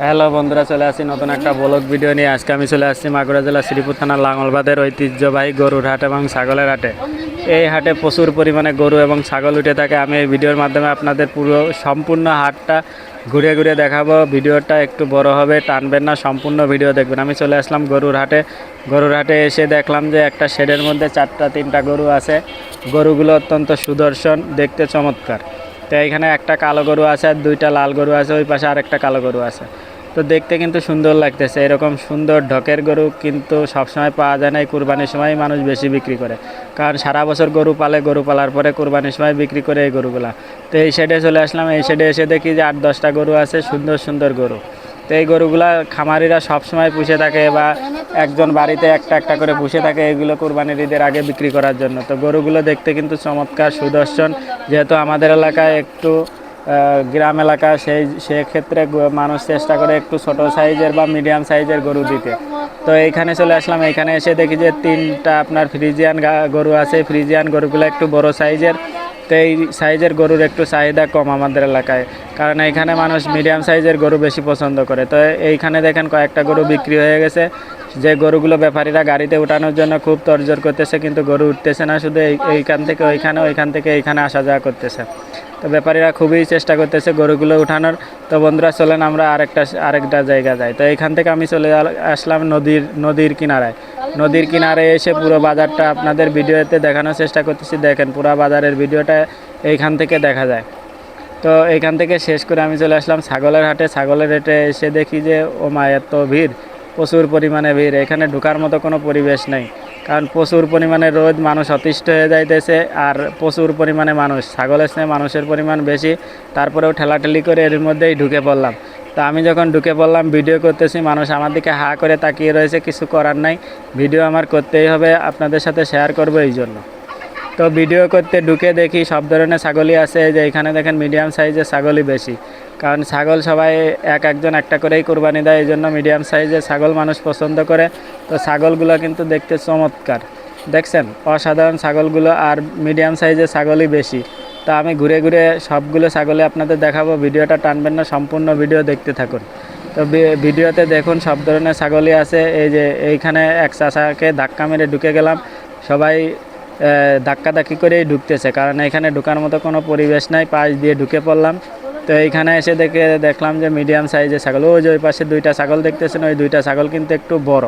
Hello বন্ধুরা, চলে আসি নতুন একটা ব্লগ ভিডিও নিয়ে। আজকে আমি চলে আসছি মাগুরা জেলা শ্রীপুর থানার লাঙ্গলবাদের ঐতিহ্যবাহী গরুর হাট এবং ছাগলের হাটে। এই হাটে প্রচুর পরিমাণে গরু এবং ছাগল উঠে থাকে। আমি এই ভিডিওর মাধ্যমে আপনাদের পুরো সম্পূর্ণ হাটটা ঘুরে ঘুরে দেখাবো। ভিডিওটা একটু বড় হবে, টানবেন না, সম্পূর্ণ ভিডিও দেখবেন। আমি চলে আসলাম গরুর হাটে। গরুর হাটে এসে দেখলাম যে একটা শেডের মধ্যে চারটা, তিনটা গরু আছে। গরুগুলো অত্যন্ত সুদর্শন, দেখতে চমৎকার। তো এখানে একটা কালো গরু আছে আর দুইটা লাল গরু আছে, ওই পাশে আরেকটা কালো গরু আছে। তো দেখতে কিন্তু সুন্দর লাগতেছে, এরকম সুন্দর ঢকের গরু কিন্তু সবসময় পাওয়া যায় না এই কুরবানির সময় মানুষ বেশি বিক্রি করে। কারণ সারা বছর গরু পালে, গরু পালার পরে কুরবানির সময় বিক্রি করে এই গরুগুলা। তো এই সাইডে চলে আসলাম, এই সাইডে এসে দেখি যে আট, দশটা গরু আছে, সুন্দর সুন্দর গরু। তো এই গরুগুলা খামারিরা সবসময় পুষে থাকে বা একজন বাড়িতে একটা একটা করে পুষে থাকে, এগুলো কোরবানির ঈদের আগে বিক্রি করার জন্য। তো গরুগুলো দেখতে কিন্তু চমৎকার সুদর্শন। যেহেতু আমাদের এলাকায় একটু গ্রাম এলাকা, সেই, সেক্ষেত্রে মানুষ চেষ্টা করে একটু ছোট সাইজের বা মিডিয়াম সাইজের গরু দিতে। তো এইখানে চলে আসলাম এখানে এসে দেখি যে তিনটা আপনার ফ্রিজিয়ান গরু আছে। ফ্রিজিয়ান গরুগুলো একটু বড় সাইজের। তো এই সাইজের গরুর একটু চাহিদা কম আমাদের এলাকায়। কারণ এইখানে মানুষ মিডিয়াম সাইজের গরু বেশি পছন্দ করে। তো এইখানে দেখেন কয়েকটা গরু বিক্রি হয়ে গেছে। যে গরুগুলো ব্যাপারীরা গাড়িতে উঠানোর জন্য খুব তরজোর করতেছে, কিন্তু গরু উঠতেছে না, শুধু এই- এইখান থেকে ওইখানে, ওইখান থেকে এইখানে আসা যাওয়া করতেছে। তো ব্যাপারীরা খুবই চেষ্টা করতেছে গরুগুলো উঠানোর। তো বন্ধুরা, চলেন আমরা আরেকটা আরেকটা জায়গা যাই। তো এইখান থেকে আমি চলে আসলাম নদীর নদীর কিনারায়। নদীর কিনারে এসে পুরো বাজারটা আপনাদের ভিডিওতে দেখানোর চেষ্টা করতেছি। দেখেন, পুরো বাজারের ভিডিওটা এইখান থেকে দেখা যায়। তো এইখান থেকে শেষ করে আমি চলে আসলাম ছাগলের হাটে। ছাগলের হাটে এসে দেখি যে ও মা এত ভিড়। প্রচুর পরিমাণে ভিড়। এখানে ঢুকার মতো কোনো পরিবেশ নেই। কারণ প্রচুর পরিমাণে রোদ, মানুষ অতিষ্ঠ হয়ে যাইতেছে আর প্রচুর পরিমাণে মানুষ। ছাগলের স্নেহে মানুষের পরিমাণ বেশি। তারপরেও ঠেলাঠেলি করে এর মধ্যেই ঢুকে পড়লাম। তো আমি যখন ঢুকে পড়লাম, ভিডিও করতেছি, মানুষ আমার দিকে হা করে তাকিয়ে রয়েছে, কিছু করার নাই। ভিডিও আমার করতেই হবে, আপনাদের সাথে শেয়ার করব এই জন্য। তো ভিডিও করতে ঢুকে দেখি সব ধরনের ছাগলই আছে। যে এখানে দেখেন মিডিয়াম সাইজের ছাগলই বেশি। কারণ ছাগল সবাই এক একজন একটা করেই কোরবানি দেয়, এই জন্য মিডিয়াম সাইজের ছাগল মানুষ পছন্দ করে। তো ছাগলগুলো কিন্তু দেখতে চমৎকার। দেখছেন? অসাধারণ ছাগলগুলো আর মিডিয়াম সাইজের ছাগলই বেশি। তো আমি ঘুরে ঘুরে সবগুলো ছাগলে আপনাদের দেখাবো। ভিডিওটা টানবেন না, সম্পূর্ণ ভিডিও দেখতে থাকুন। তো ভিডিওতে দেখুন সব ধরনের ছাগলই আছে। এই যে এইখানে এক চাষাকে ধাক্কা মেরে ঢুকে গেলাম। সবাই ধাক্কাধাক্কি করেই ঢুকতেছে। কারণ এখানে ঢুকার মতো কোনো পরিবেশ নাই। পাশ দিয়ে ঢুকে পড়লাম। তো এইখানে এসে দেখে দেখলাম যে মিডিয়াম সাইজের ছাগল। ওই যে ওই পাশে দুইটা ছাগল দেখতেছেন, ওই দুইটা ছাগল কিন্তু একটু বড়।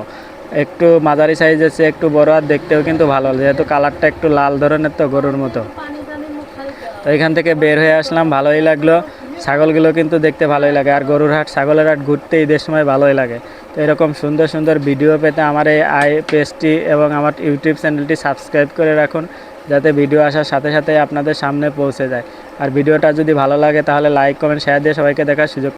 একটু মাঝারি সাইজের চেয়ে একটু বড় আর দেখতেও কিন্তু ভালো। যেহেতু কালারটা একটু লাল ধরনের তো গরুর মতো। তো এখান থেকে বের হয়ে আসলাম, ভালোই লাগল। ছাগলগুলো কিন্তু দেখতে ভালোই লাগে। আর গরুর হাট, ছাগলের হাট ঘুরতে ঈদের সময় ভালোই লাগে। তো এরকম সুন্দর সুন্দর ভিডিও পেতে আমার এই আই পেজটি এবং আমার ইউটিউব চ্যানেলটি সাবস্ক্রাইব করে রাখুন, যাতে ভিডিও আসার সাথে সাথে আপনাদের সামনে পৌঁছে যায়। আর ভিডিওটা যদি ভালো লাগে তাহলে লাইক কমেন্ট শেয়ার দিয়ে সবাইকে দেখার সুযোগ